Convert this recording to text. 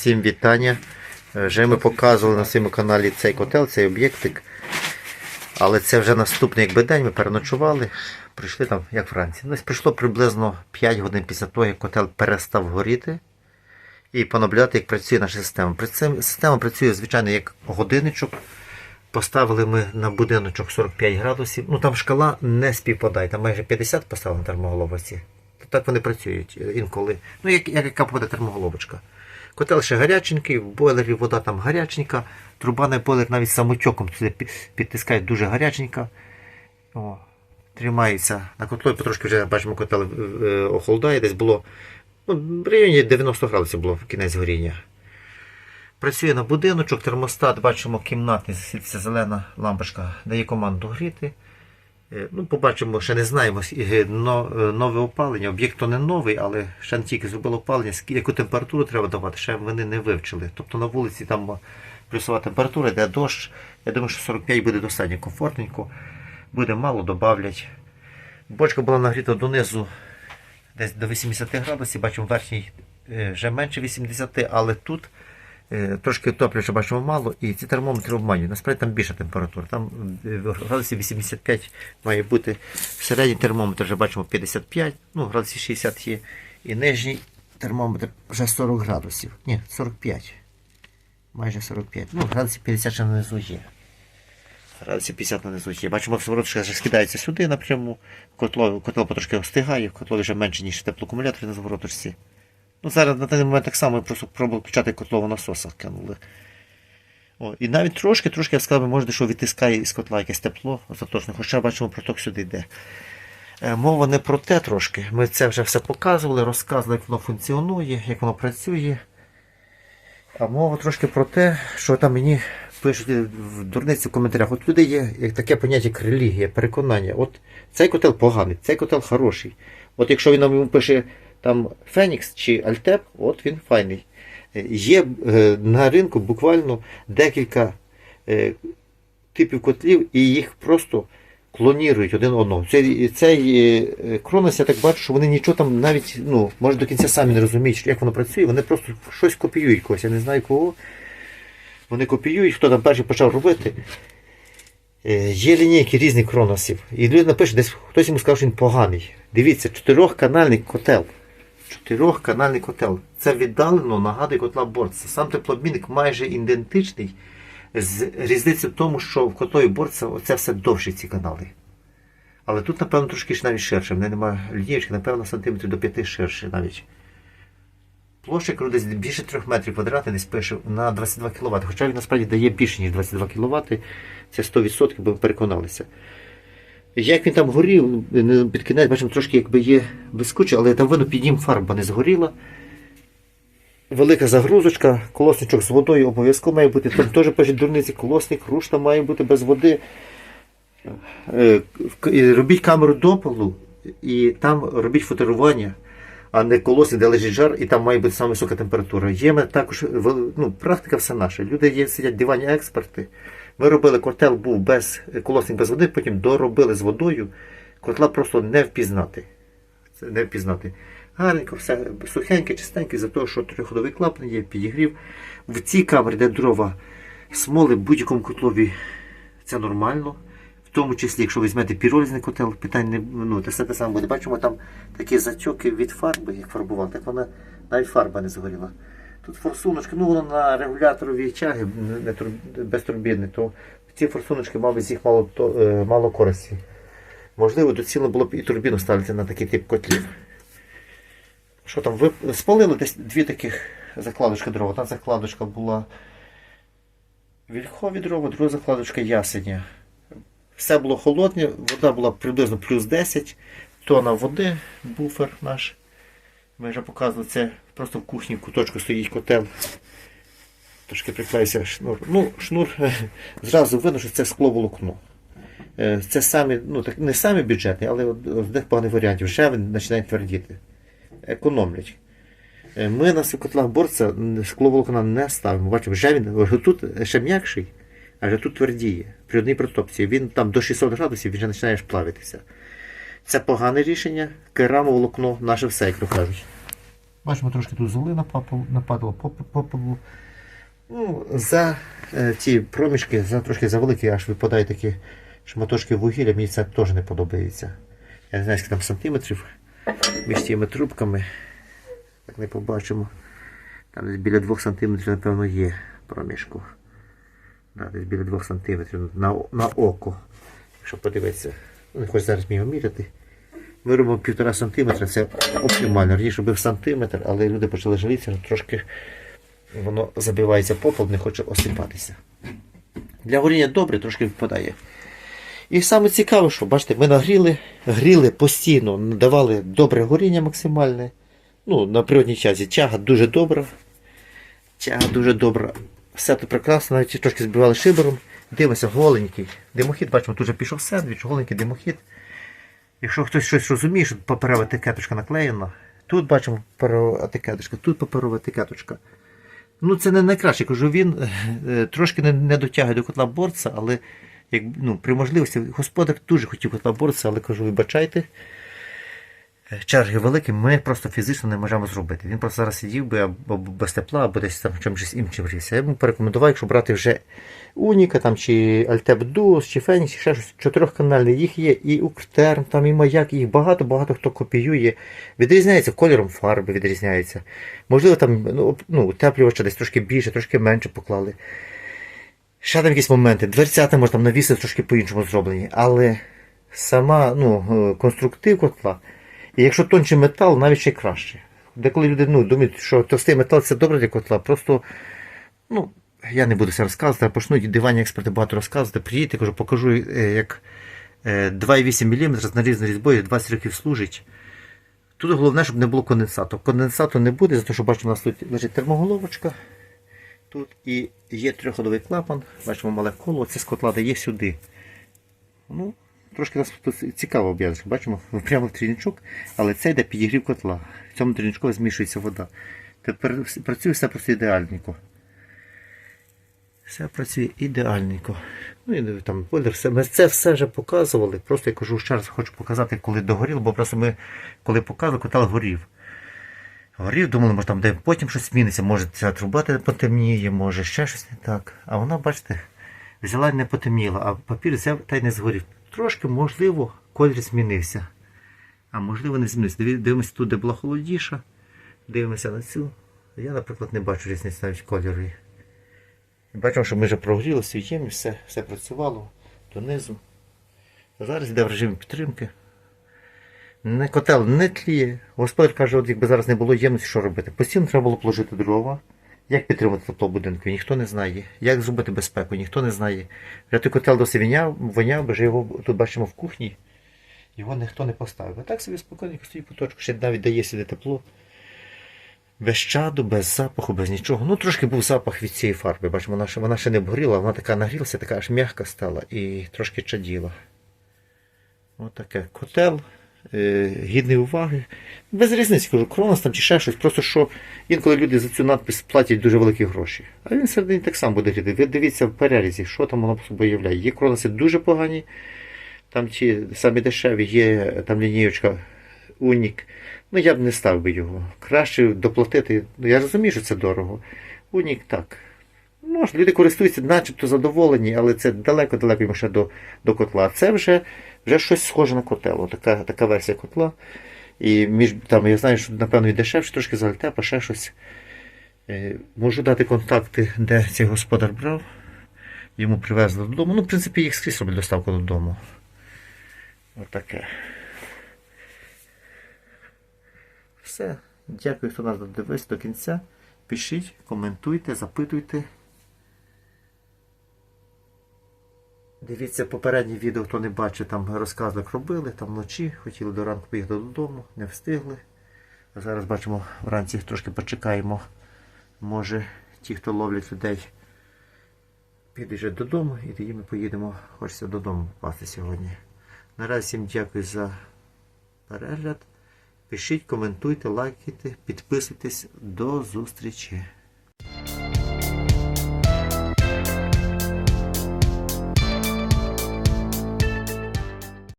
Всім вітання. Е, Вже ми показували на своєму каналі цей котел, цей об'єктик. Але це вже наступний якби день, ми переночували. Прийшли там, як вранці. Десь прийшло приблизно 5 годин після того, як котел перестав горіти. І понаблюдати, як працює наша система. Система працює, звичайно, як годинничок. Поставили ми на будиночок 45 градусів. Ну там шкала не співпадає, там майже 50 поставили на термоголовці. Так вони працюють е, інколи. Ну, як, як яка буде термоголовочка. Котел ще гаряченький, в бойлері вода там гаряченька, труба на бойлер навіть самотьоком туди підтискає дуже гаряченька. О, тримається. На котлі потрошки вже бачимо, котел е, е, охолодає, десь було ну, в районі 90 градусів було кінець горіння. Працює на будиночок, термостат, бачимо кімнатний, зелена лампочка, дає команду гріти. Е, Ну, побачимо, ще не знаємо, е, е, нове опалення. Об'єкт то не новий, але ще не тільки зробили опалення, яку температуру треба давати, ще вони не вивчили. Тобто на вулиці там плюсова температура, йде дощ. Я думаю, що 45 буде достатньо комфортненько. Буде мало, добавлять. Бочка була нагріта донизу десь до 80 градусів, бачимо верхній вже менше 80, але тут е, трошки топляче бачимо мало, і ці термометри обманюють. Насправді там більша температура. Там е, градусів 85 має бути. Середній термометр вже бачимо 55, ну градусів 60 є. І нижній термометр вже 40 градусів. Ні, 45. Майже 45. Ну, градусів 50 ще внизу є. Градусів 50 на низу є. Бачимо, вже скидається сюди напряму. Котло, котел потрошки остигає, в котлові вже менше, ніж теплоакумулятор на сковородочці. Ну, зараз на даний момент так само просто пробували включати котлову насоса кинули. О, і навіть трошки, трошки, я сказав, може, що відтискає із котла якесь тепло остаточно, хоча бачимо, проток сюди йде. Е, Мова не про те трошки. Ми це вже все показували, розказували, як воно функціонує, як воно працює. А мова трошки про те, що там мені пишуть в дурниці в коментарях. От люди є як таке поняття, як релігія, переконання. От цей котел поганий, цей котел хороший. От якщо він нам пише там Фенікс чи Альтеп, от він файний. Є е, на ринку буквально декілька е, типів котлів, і їх просто клонірують один одного. Цей, цей е, Кронос, я так бачу, що вони нічого там навіть, ну, може до кінця самі не розуміють, як воно працює, вони просто щось копіюють когось. Я не знаю кого. Вони копіюють, хто там перший почав робити. Є лінійки різних кроносів. І люди напишуть, десь хтось йому сказав, що він поганий. Дивіться, чотирьохканальний котел. Чотирьохканальний котел. Це віддалено нагадує котла борца. Сам теплообмінник майже ідентичний. З різницею в тому, що в котлові борця оце все довші ці канали. Але тут, напевно, трошки навіть ширше. В мене немає лінієчки, напевно, сантиметрів до 5 ширше навіть. Площа десь більше 3 метрів квадратних десь пише на 22 кВт. Хоча він насправді дає більше, ніж 22 кВт. Це 100%, бо ми переконалися. Як він там горів, під кінець бачимо трошки якби є блискуче, але там видно піднім фарба не згоріла. Велика загрузочка, колосничок з водою обов'язково має бути. Там теж пишуть дурниці, колосник, рушта має бути без води. Е, Робіть камеру допалу і там робіть фоторування, а не колосник, де лежить жар, і там має бути саме висока температура. Є також ну, практика все наша. Люди є, сидять дивані експерти. Ми робили котел, був без колосник без води, потім доробили з водою. Котла просто не впізнати. Це не впізнати. Гарненько, все сухеньке, чистеньке, за того, що трьохходовий клапан є, підігрів. В цій камері, де дрова смоли, в будь-якому котлові це нормально. В тому числі, якщо візьмете піролізний котел, питань не ну, те все те саме буде. Бачимо там такі затьоки від фарби, як фарбували, так вона навіть фарба не згоріла. Тут форсуночки, ну воно на регуляторові тяги не- не без турбіни, то ці форсуночки, мабуть, з їх мало, то, е, мало користі. Можливо, доцільно було б і турбіну ставити на такий тип котлів. Що там, ви спалили десь дві таких закладочки дрова. Та закладочка була вільхові дрова, друга закладочка ясеня. Все було холодне, вода була приблизно плюс 10, тона води, буфер наш. Ми вже показували це просто в кухні в куточку стоїть котел. Трошки приклеївся шнур. Ну, шнур зразу видно, що це скловолокно. Е, Це самі, ну, так, не самі бюджетний, але одних поганих варіантів. Вже він починає твердіти. Економлять. Е, Ми на котлах борця скловолокна не ставимо. Бачимо, вже він тут ще м'якший, а вже тут твердіє. При одній протопці. Він там до 600 градусів вже починає плавитися. Це погане рішення. Керамоволокно наше все, як то кажуть. Бачимо, трошки тут золи нападало, поп- Ну, за е, ці проміжки, за трошки завеликі, аж випадають такі шматочки вугілля, мені це теж не подобається. Я не знаю, скільки там сантиметрів між цими трубками. Так не побачимо. Там десь біля 2 сантиметрів, напевно, є проміжку. Да, десь біля 2 сантиметрів на, на око. Якщо подивитися, ну, не хочу зараз його міряти. Ми робимо півтора сантиметра, це оптимально. Раніше був сантиметр, але люди почали жалітися, що трошки воно забивається попел, не хоче осипатися. Для горіння добре, трошки випадає. І саме цікаве, що бачите, ми нагріли, гріли постійно, давали добре горіння максимальне. Ну, на природній часі тяга дуже добра. Тяга дуже добра. Все тут прекрасно, навіть трошки збивали шибером. Дивимося, голенький. Димохід, бачимо, тут вже пішов сендвіч, голенький димохід. Якщо хтось щось розуміє, що паперова етикеточка наклеєна, тут бачимо паперова етикеточка, тут паперова етикеточка. Ну, це не найкраще, кажу, він е, трошки не, не дотягує до котла борця, але як, ну, при можливості господар дуже хотів котла борця, але кажу, вибачайте. е, Черги великі, ми просто фізично не можемо зробити. Він просто зараз сидів би або без тепла, або десь там чимось іншим грівся. Я б порекомендував, якщо брати вже Уніка там, чи Альтеп Дуос, чи Фенікс, ще щось чотирьохканальний, їх є і Укртерм, там і Маяк, їх багато, багато хто копіює. Відрізняється кольором фарби, відрізняється. Можливо, там ну, ну, утеплювача десь трошки більше, трошки менше поклали. Ще там якісь моменти. Дверцята може там навіси трошки по-іншому зроблені, але сама ну, е, конструктив котла, і якщо тончий метал, навіть ще краще. Деколи люди ну, думають, що товстий метал це добре для котла, просто ну, я не буду все розказувати, а почнуть дивані експерти багато розказувати. Приїдьте, кажу, покажу, е, як е, 2,8 мм з нарізною різьбою 20 років служить. Тут головне, щоб не було конденсату. Конденсату не буде, за те, що бачимо, у нас тут лежить термоголовочка. Тут і є трьохходовий клапан, бачимо мале коло, це з котла дає сюди. Ну, Трошки нас тут цікаво об'язочка. Бачимо прямо в трійничок, але це йде підігрів котла. В цьому трійничку змішується вода. Тепер працює все просто ідеальненько. Все працює ідеальненько. Ну і там бойлер, все. Ми це все вже показували. Просто я кажу ще раз хочу показати, коли догоріло, бо просто ми, коли показували, котел горів. Горів, думали, може там де потім щось зміниться, може ця труба те потемніє, може ще щось не так. А вона, бачите, взяла і не потемніла, а папір взяв та й не згорів. Трошки, можливо, колір змінився. А можливо, не змінився. Дивимося тут, де була холодіша. Дивимося на цю. Я, наприклад, не бачу різниці навіть кольору. Бачимо, що ми вже прогріли ємність, все, все працювало донизу. Зараз йде в режимі підтримки. Не котел не тліє. Господар каже, от якби зараз не було ємності, що робити. Постійно треба було положити дрова. Як підтримати тепло будинку, ніхто не знає. Як зробити безпеку, ніхто не знає. Вже той котел досить воняв, воняв, вже його тут бачимо в кухні. Його ніхто не поставив. А так собі спокійно стоїть по точку, ще навіть дає сюди тепло. Без чаду, без запаху, без нічого. Ну, трошки був запах від цієї фарби. Бачимо, вона ще, вона ще не обгоріла, вона така нагрілася, така аж м'яка стала і трошки чаділа. Ось таке. Котел, е, гідний уваги. Без різниці, кажу, Кронос там чи ще щось. Просто що інколи люди за цю надпис платять дуже великі гроші. А він всередині так само буде гріти. Ви дивіться в перерізі, що там воно собою являє. Є кроноси дуже погані, там ті самі дешеві, є там лінієчка Унік. Ну я б не став би його. Краще доплатити. Ну, я розумію, що це дорого. Унік так. Може, люди користуються начебто задоволені, але це далеко-далеко йому ще до, до котла. Це вже, вже щось схоже на котел. Така, така версія котла. І між, там, я знаю, що напевно і дешевше, трошки за альтепа, ще щось. Е, можу дати контакти, де цей господар брав. Йому привезли додому. Ну, в принципі, їх скрізь роблять доставку додому. Отаке. Все. Дякую, хто нас додивився до кінця. Пишіть, коментуйте, запитуйте. Дивіться попереднє відео, хто не бачив, там розказ, робили, там вночі, хотіли до ранку поїхати додому, не встигли. А зараз бачимо, вранці трошки почекаємо. Може, ті, хто ловлять людей, підуть додому, і тоді ми поїдемо, хочеться додому попасти сьогодні. Наразі всім дякую за перегляд. Пишіть, коментуйте, лайкайте, підписуйтесь. До зустрічі!